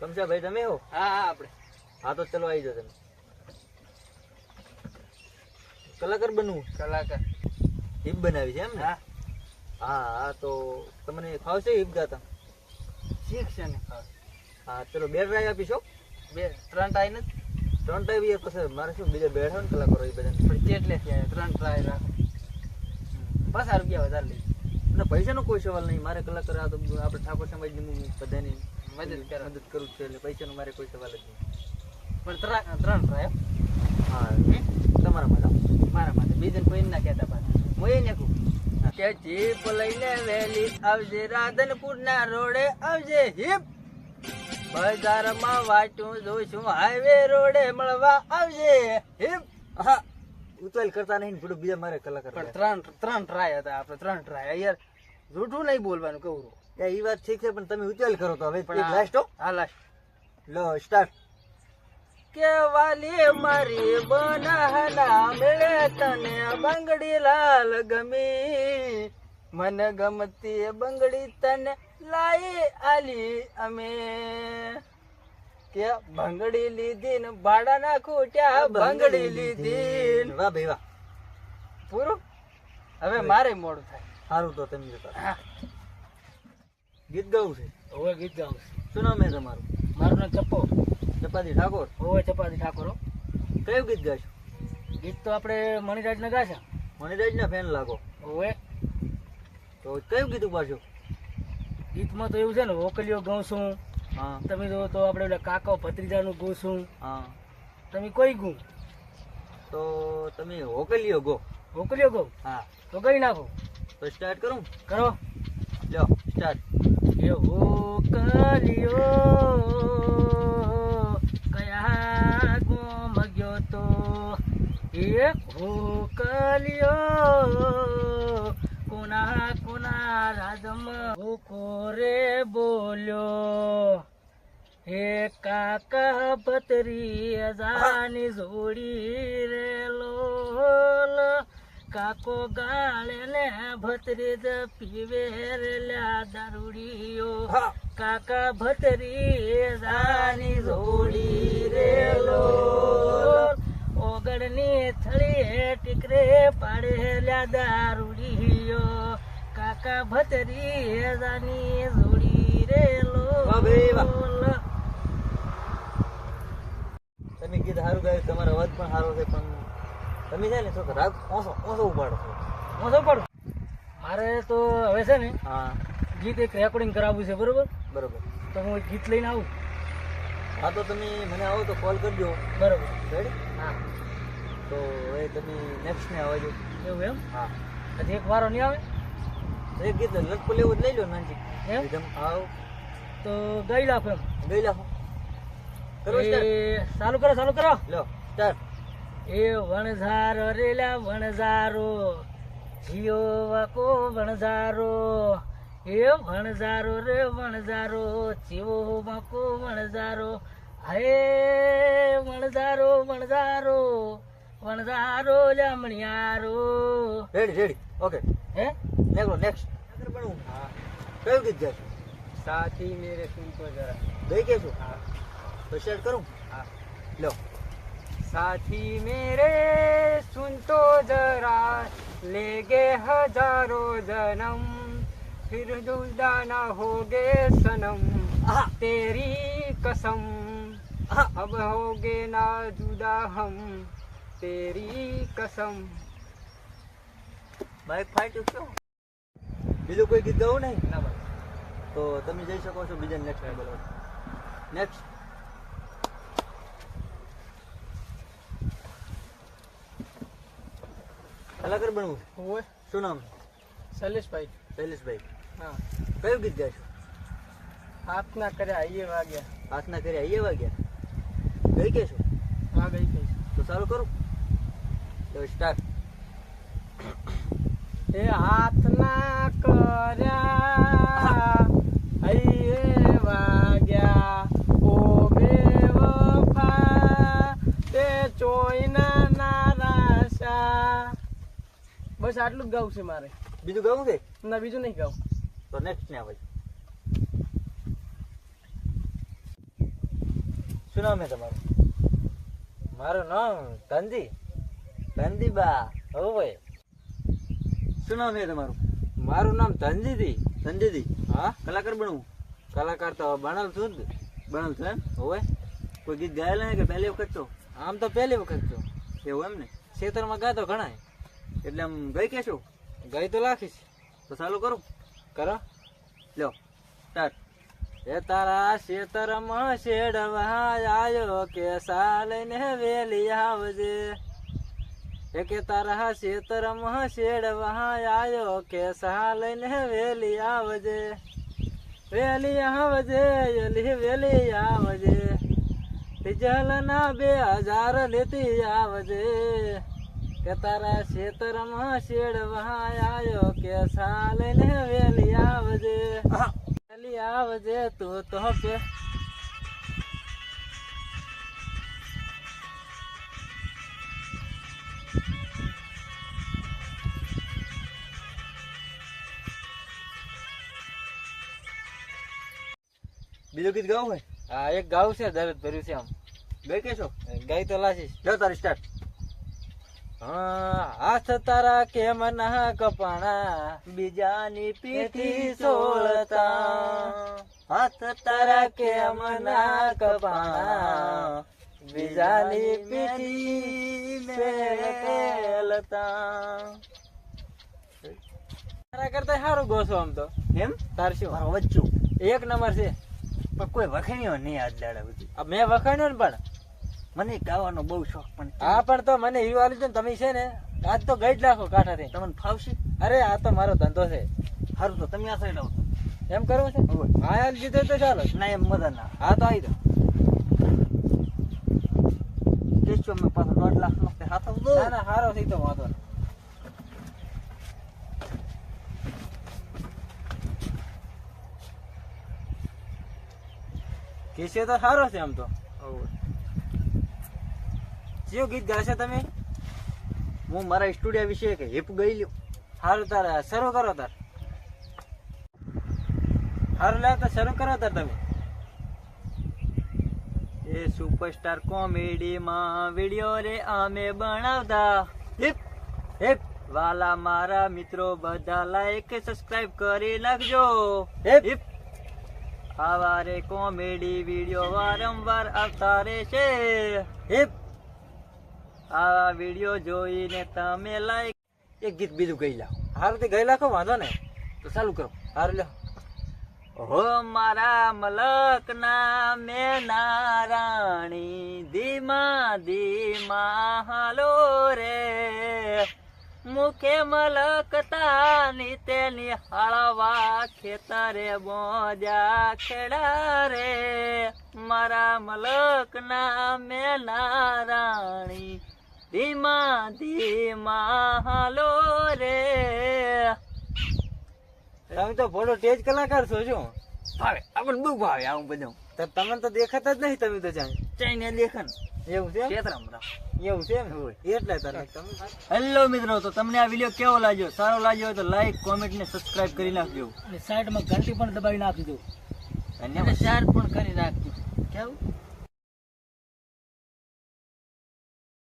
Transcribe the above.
કમશાભાઈ તમે હો? હા હા આપણે. હા તો ચલો આવી જાઓ તમે. કલાકાર બનવું? કલાકાર. હિપ બનાવી છે એમ ને હા. હા હા તો તમને ફાવશે હિપ ગાતા? શીખશે ને. હા. ચલો બે ટ્રાય આપીશો બે ત્રણ ટ્રાય નથી. ત્રણ ટ્રાય બી પછી મારે શું બીજા બેઠા ને કલાકારો એ બધા? પણ કેટલે થયા ત્રણ ટ્રાય રાખો. પચાસ રૂપિયા વધારે લઈ અને પૈસાનો કોઈ સવાલ નહીં. મારે કલાકાર આ તો આપણે ઠાકોર સમાજની બધાની મદદ મદદ કરું છું એટલે પૈસાનો મારે કોઈ સવાલ જ નહીં. પણ ત્રણ ત્રણ ટ્રાય હા. તમારા માટે. મારા માટે. બીજાને કોઈ ના કહેતા પાછા. હું એ નાખું કે જીપ લઈને વેલી આવજે રાધનપુર ના રોડે આવજે હિપ બજારમાં વાટું જોઈશું હાઈવે રોડે મળવા આવજે હિપ હા. ઉતવાલ કરતા નહીં થોડું બીજા મારે કલાકાર પણ ત્રણ ત્રણ ટ્રાય હતા આપણે ત્રણ ટ્રાય યાર જૂઠું નહીં બોલવાનું કહું એ વાત ઠીક છે પણ તમે ઉતવાલ કરો તો હવે. લાસ્ટ હા. લાસ્ટ લો સ્ટાર્ટ કેવાલી મારી બનાહના મેળે તને બંગડી લાલ ગમી. મને ગમતી બંગડી તને લાઈ આલી અમે. કે બંગડી લીધી ને ભાડાના ખૂટ્યા બંગડી લીધી ને. વાહ ભાઈ વાહ. પૂરું? હવે મારે મોડું થાય. સારું તો તમે હા. ગીત ગાવું છે? હવે ગીત ગાઉં શું નામ છે તમારું? મારું નામ ચપ્પો. ચપાતી ઠાકોર? હવે ચપાતી ઠાકોર કયું ગીત ગાશો? ગીત તો આપણે મણિરાજને ગાશા. ગાશે મણિરાજ ફેન લાગો. હવે તો કયું ગીત ઉપાડશો? ગીતમાં તો એવું છે ને વોકલીઓ ગાઉં છું હા. તમે જો તો આપણે ઓલા કાકા ભત્રીજાનું ગું છું હા. તમે કોઈ ગું તો તમે હોકલીઓ ગો. વોકલીઓ ગો? હા. તો ગઈ નાખો. તો સ્ટાર્ટ કરું? કરો. લ્યો સ્ટાર્ટ એ વોકલીઓ કયા ગોમ ગયો તો? એ વોકલીઓ કોના કોના રાજમાં કોરે બોલ્યો? હે કાકા પતરી અજાની જોડી રે લોલ. કાકો ગાળે ને ભતરી જ પીવે રે લ્યા દારૂડીઓ. કાકા ભતરી રાની જોડી રેલો ઓગણની થળી ટીકરે પાડે લ્યા દારૂડીઓ. કાકા ભતરી રાની જોડી રેલો તમે ગીત સારું ગાયું તમારો અવાજ પણ સારો છે પણ તમે છે ને તો રાત ઓછો ઓછો ઉપાડો છો. ઉપાડો મારે તો હવે છે ને હા. ગીત એક રેકોર્ડિંગ કરાવવું છે બરોબર? બરોબર. તો હું એક ગીત લઈને આવું. હા તો તમે મને આવો તો કોલ કરજો. બરોબર. રેડી હા. તો હવે તમે નેક્સ્ટ ને આવજો. એવું એમ? હા. હજી એક વારો નહીં આવે? એક ગીત લટકો લેવું જ લઈ લો નાનજી. એમ? એકદમ આવ. તો ગઈ લાખો એમ. ગઈ લાખો. કરો. ચાલુ કરો ચાલુ કરો. લો સ્ટાર્ટ એ વણઝારો રેલા વણઝારો જીઓ વાકો વણઝારો એ વણઝારો રે વણઝારો જીવો વાકો વણઝારો હે વણઝારો વણઝારો વણઝારો લમણિયારો. રેડી રેડી ઓકે હે? નેક્સ્ટ નેક્સ્ટ હા કયું ગીત જશું સાથી મેરે સુનતો જરા. ગઈ કે હા. તો કરું? હા. લો. साथी मेरे सुन तो जरा लेगे हजारों जन्म फिर जुदा ना होगे सनम આહા तेरी कसम આહા अब होगे ना जुदा हम तेरी कसम બાઇક ફાટ્યું શું બીજું કોઈ ગીત ગાવું નહીં ના બસ તો તમે જઈ શકો છો બીજા નેક્સ્ટ લેવલ નેક્સ્ટ કલાકાર બનવું છે? ઓએ શું નામ શૈલેષભાઈ. શૈલેષભાઈ. હા. કયું ગીત ગાશું હાથ ના કર્યા આઈએ વાગ્યા. હાથના કર્યા આઈએ વાગ્યા? ગઈ કે છો? હા ગઈ ગઈ તો ચાલુ કરું. તો સ્ટાર્ટ એ હાથના કર્યા હૈયે વાગ્યા ઓ બેવફા તે ચોઈના નારાશા બસ આટલું જ ગાવું છે મારે. બીજું ગાવું છે? ના બીજું નહીં ગાવું. તો નેક્સ્ટ ને આવે શું નામ છે તમારું? મારું નામ ધનજી. ધનજી બા હો ભાઈ. શું નામ છે તમારું? મારું નામ તંજીદી તંજીદી હા? કલાકાર બનવું? કલાકાર તો બનલ છું જ. બનલ છું એમ? હોય કોઈ ગીત ગાયેલા કે પહેલી વખત તો? આમ તો પહેલી વખત તો. એવું એમ ને? ખેતરમાં ગાતો ઘણા એટલે આમ ગઈ કેશું ગઈ તો લાખીશ. તો ચાલુ કરું? કરો. લ્યો તાર. એ તારા શેતરમાં શેડવા આવ્યો કે સાલને વેલી આવજે. એ કે તારા શેતરમાં શેડવા આવ્યો કે સાલને વેલી આવજે. વેલી આવજે વેલી વેલી આવજે. ડીજલના બે હજાર લેતી આવજે. કે તારા ખેતરમાં શેડવા આયો કે સાલને વેલી આવજે. વેલી આવજે તું તો કે બીજું ગીત ગાવું હોય હા એક ગાવું છે દરદ ભર્યું છે આમ. ગઈ કેશો ગઈ તો લાશીશ જો તારી સ્ટાર્ટ હાથ તારા કેમ ના કપાણા? બીજાની પીઠી સોળતા. હાથ તારા કેમ ના કપાણા? બીજાની પીઠી મેલતા તારા કરતા સારું ગોસો આમ તો. એમ? તાર શું? વચ્ચું. એક નંબર છે. પણ કોઈ વખાણ્યો નહીં આજ દાડા બધી મેં વખાણ્યો ને પણ. મને ગાવાનો બહુ શોખ પણ હા પણ તો મને હીરો આલી છે ને તમે છે ને આજ તો ગઈ જ નાખો કાંઠાથી. તમને ફાવશે? અરે આ તો મારો ધંધો છે. સારું તો તમે આ સાઈડ આવો એમ કરવું છે? હા હાલ જીધો તો ચાલો. ના એમ મજા ના હા તો આવી દો. કેશો મેં પાછો દોઢ લાખ નો હાથ આવતો ના ના હારો થઈ તો વાંધો નહીં. કેશિયો તો સારો છે આમ તો. કયું ગીત ગાશો તમે? હું મારા સ્ટુડિયો વિશે કે હિપ ગઈ લ્યો. સારું તાર શરૂ કરો તાર. સારું લે તો શરૂ કરો તાર તમે. એ સુપરસ્ટાર કોમેડીમાં વીડિયો રે અમે બનાવતા. Hip hip. વાલા મારા મિત્રો બધા લાઈક સબસ્ક્રાઇબ કરી નાખજો. હિપ. હિપ. આવા રે કોમેડી વીડિયો વારંવાર આવતા રહેશે. હિપ. આ વિડિયો જોઈને તમે લાઈક એક ગીત બીજું ગઈ લાવો. હારું તે ગઈ લાખો વાંધો ને તો ચાલુ કરો. હારું લ્યો. હો મારા મલક ના નારાણી રાણી ધીમા ધીમા હાલો રે. મુખે મલકતા ની તેની હળવા ખેતરે બોજા ખેડા રે. મારા મલક ના નારાણી રાણી ધીમા ધીમા હાલો રે. તમે તો ભોળો તેજ કલાકાર છો શું? ભાવે આપણને બહુ ભાવે આવું બધું. તમને તો દેખાતા જ નહીં તમે તો જાણ ચાઈને દેખન એવું છે એવું છે એમ? એટલે તને તમે હેલો મિત્રો તો તમને આ વીડિયો કેવો લાગ્યો? સારો લાગ્યો હોય તો લાઈક કોમેન્ટ ને સબસ્ક્રાઇબ કરી નાખજો. અને સાઈડમાં ઘંટી પણ દબાવી નાખી દો ધન્યવાદ શેર પણ કરી નાખજો. કેવું?